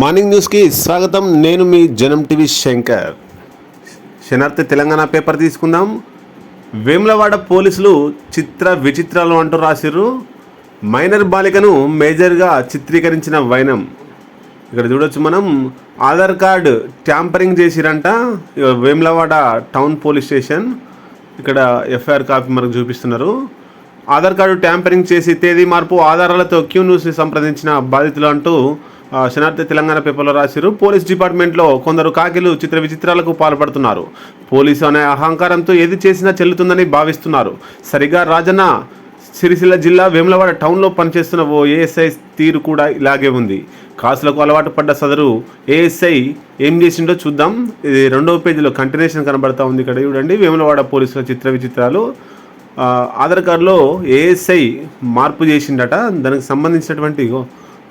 Morning న్యూస్కి స్వాగతం. నేను మీ జనం టీవీ శంకర్. శనార్థి తెలంగాణ పేపర్ తీసుకుందాం. వేములవాడ పోలీసులు చిత్ర విచిత్రాలు అంటూ రాసిర్రు. మైనర్ బాలికను మేజర్గా చిత్రీకరించిన వైనం. ఇక్కడ చూడొచ్చు మనం. Aadhaar card tampering చేసిరంట. Vemulawada town police station. ఇక్కడ ఎఫ్ఐఆర్ కాపీ మనకు చూపిస్తున్నారు. ఆధార్ కార్డు ట్యాంపరింగ్ చేసి తేదీ మార్పు ఆధారాలతో క్యూ న్యూస్ని సంప్రదించిన బాధితులు అంటూ శనార్థి తెలంగాణ పేపర్లో రాశారు పోలీస్ డిపార్ట్మెంట్లో కొందరు కాకిలు చిత్ర విచిత్రాలకు పాల్పడుతున్నారు. పోలీసు అనే అహంకారంతో ఏది చేసినా చెల్లుతుందని భావిస్తున్నారు. సరిగా రాజన్న సిరిసిల్ల జిల్లా వేములవాడ టౌన్లో పనిచేస్తున్న ఓ ఏఎస్ఐ తీరు కూడా ఇలాగే ఉంది. కాసులకు అలవాటు పడ్డ సదరు ఏఎస్ఐ ఏం చేసిండో చూద్దాం. ఇది రెండవ పేజీలో కంటిన్యూషన్ కనబడతా ఉంది ఇక్కడ చూడండి. వేములవాడ పోలీసుల చిత్ర విచిత్రాలు. ఆధార్ కార్డులో ఏఎస్ఐ మార్పు చేసిండట. దానికి సంబంధించినటువంటి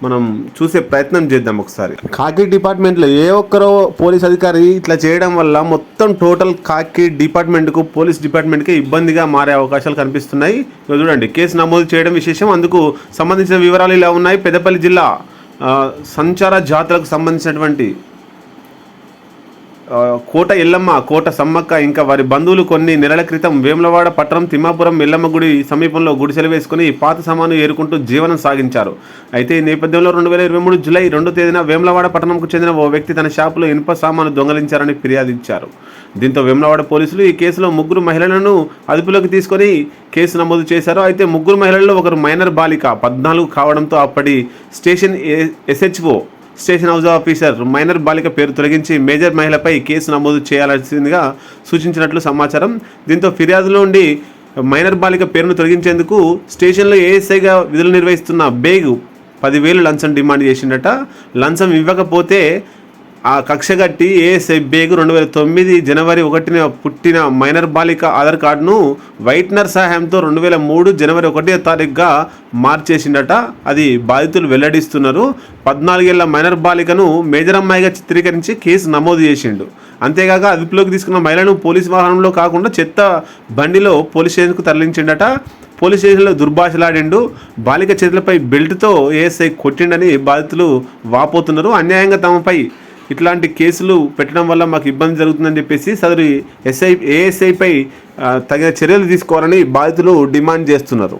మనం చూసే ప్రయత్నం చేద్దాం ఒకసారి. కాకి డిపార్ట్మెంట్లో ఏ ఒక్కరో పోలీస్ అధికారి ఇట్లా చేయడం వల్ల మొత్తం టోటల్ కాకి డిపార్ట్మెంట్కు పోలీస్ డిపార్ట్మెంట్కి ఇబ్బందిగా మారే అవకాశాలు కనిపిస్తున్నాయి. చూడండి కేసు నమోదు చేయడం విశేషం. అందుకు సంబంధించిన వివరాలు ఇలా ఉన్నాయి. పెద్దపల్లి జిల్లా సంచార జాతరకు సంబంధించినటువంటి కోట ఎల్లమ్మ కోట సమ్మక్క ఇంకా వారి బంధువులు కొన్ని నెలల క్రితం వేములవాడ పట్టణం తిమ్మాపురం ఎల్లమ్మ గుడి సమీపంలో గుడిసెలు వేసుకుని పాత సామాను ఏరుకుంటూ జీవనం సాగించారు. అయితే ఈ నేపథ్యంలో రెండు వేల ఇరవై మూడు జులై రెండో తేదీన వేములవాడ పట్టణంకు చెందిన ఓ వ్యక్తి తన షాపులో ఇనుప సామాను దొంగలించారని ఫిర్యాదు ఇచ్చారు దీంతో వేములవాడ పోలీసులు ఈ కేసులో ముగ్గురు మహిళలను అదుపులోకి తీసుకొని కేసు నమోదు చేశారు. అయితే ముగ్గురు మహిళల్లో ఒకరు మైనర్ బాలిక పద్నాలుగు కావడంతో అప్పటి station SHO station house officer minor బాలిక పేరు తొలగించి మేజర్ మహిళపై కేసు నమోదు చేయాల్సిందిగా సూచించినట్లు సమాచారం. దీంతో ఫిర్యాదులో ఉండి మైనర్ బాలిక పేరును తొలగించేందుకు స్టేషన్లో ఏఎస్ఐగా విధులు నిర్వహిస్తున్న బేగు పదివేలు లంచం డిమాండ్ చేసిండట. లంచం ఇవ్వకపోతే ఆ కక్షగట్టి ఏఎస్ఐ బేగు రెండు వేల తొమ్మిది జనవరి ఒకటిన పుట్టిన మైనర్ బాలిక ఆధార్ కార్డును వైట్నర్ సహాయంతో రెండు వేల మూడు జనవరి ఒకటో తారీఖుగా మార్చేసిండట. అది బాధితులు వెల్లడిస్తున్నారు. పద్నాలుగేళ్ళ మైనర్ బాలికను మేజర్ అమ్మాయిగా చిత్రీకరించి కేసు నమోదు చేసిండు. అంతేకాక అదుపులోకి తీసుకున్న మహిళను పోలీస్ వాహనంలో కాకుండా చెత్త బండిలో పోలీస్ స్టేషన్కు తరలించిండట. పోలీస్ స్టేషన్లో దుర్భాషలాడిండు. బాలిక చేతులపై బెల్ట్తో ఏఎస్ఐ కొట్టిండని బాధితులు వాపోతున్నారు. అన్యాయంగా తమపై ఇట్లాంటి కేసులు పెట్టడం వల్ల మాకు ఇబ్బంది జరుగుతుందని చెప్పేసి సదరు ఎస్ఐ ఏఎస్ఐపై తగిన చర్యలు తీసుకోవాలని బాధితులు డిమాండ్ చేస్తున్నారు.